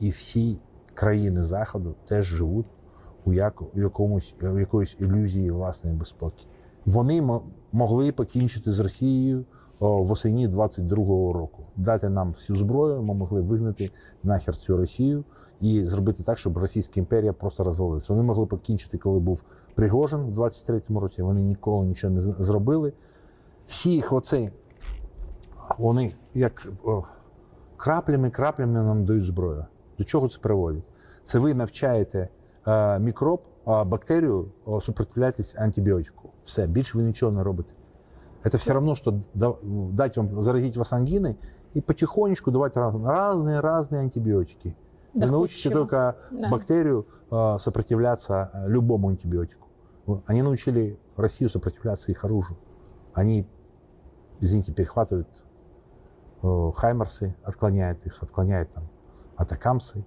і всі країни Заходу теж живуть у, як, у, якомусь, у якоїсь ілюзії власної безпеки. Вони мо- могли покінчити з Росією восені 22-го року. Дати нам всю зброю, ми могли вигнати нахер цю Росію і зробити так, щоб Російська імперія просто розвалилась. Вони могли покінчити, коли був Пригожин в 23-му році. Вони ніколи нічого не з- зробили. Всі їх оцей, вони як о, краплями, краплями нам дають зброю. До чого це приводить? Це ви навчаєте е, мікроб, а бактерію о, супротивлятись антибіотику. Все, більше ви нічого не робите. Это все равно, что да- дать вам, заразить вас ангиной и потихонечку давать разные-разные антибиотики. Вы научите Доходчиво. только Да. бактерию э, сопротивляться э, любому антибиотику. Вот. Они научили Россию сопротивляться их оружию. Они, извините, перехватывают э, хаймерсы, отклоняют их, отклоняют там атакамсы.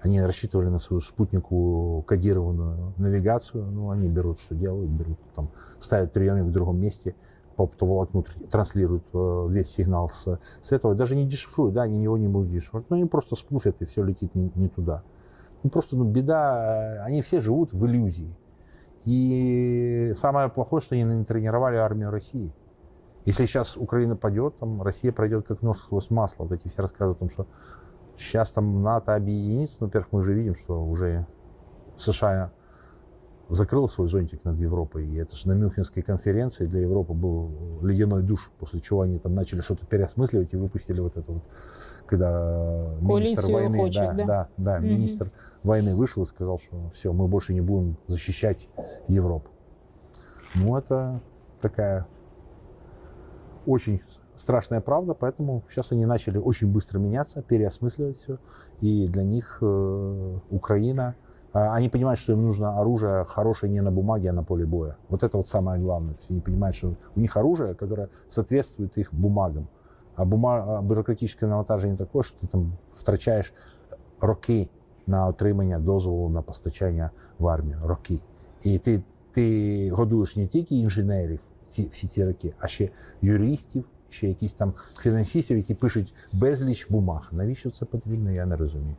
Они рассчитывали на свою спутниковую кодированную навигацию. Ну, они берут, что делают, берут, там, ставят приемник в другом месте, по оптоволокну тр- транслируют э, весь сигнал с, с этого. Даже не дешифруют, да, они его не будут дешифровать. Но они просто спуфят, и все летит не, не туда. Ну, просто ну, беда, э, они все живут в иллюзии. И самое плохое, что они не тренировали армию России. Если сейчас Украина падет, там Россия пройдет как нож сквозь масло. Вот эти все рассказы о том, что сейчас там НАТО объединится. Ну, во-первых, мы уже видим, что уже США закрыл свой зонтик над Европой. И это же на Мюнхенской конференции для Европы был ледяной душ, после чего они там начали что-то переосмысливать и выпустили вот это вот, когда министр Коалицию войны, хочет, да, да? да, да, Мгм. министр войны вышел и сказал, что все, мы больше не будем защищать Европу. Ну, это такая очень страшная правда, поэтому сейчас они начали очень быстро меняться, переосмысливать все. И для них э, Украина, а, они понимают, что им нужно оружие хорошее не на бумаге, а на поле боя. Вот это вот самое главное. То есть они понимают, что у них оружие, которое соответствует их бумагам. А, бума... а бюрократичне навантаження такое, що ти там втрачаєш роки на отримання дозволу на постачання в армію. Роки. І ти, ти годуєш не тільки інженерів ці, всі ці роки, а ще юристів, ще якісь там фінансистів, які пишуть безліч бумаг. Навіщо це потрібно, я не розумію.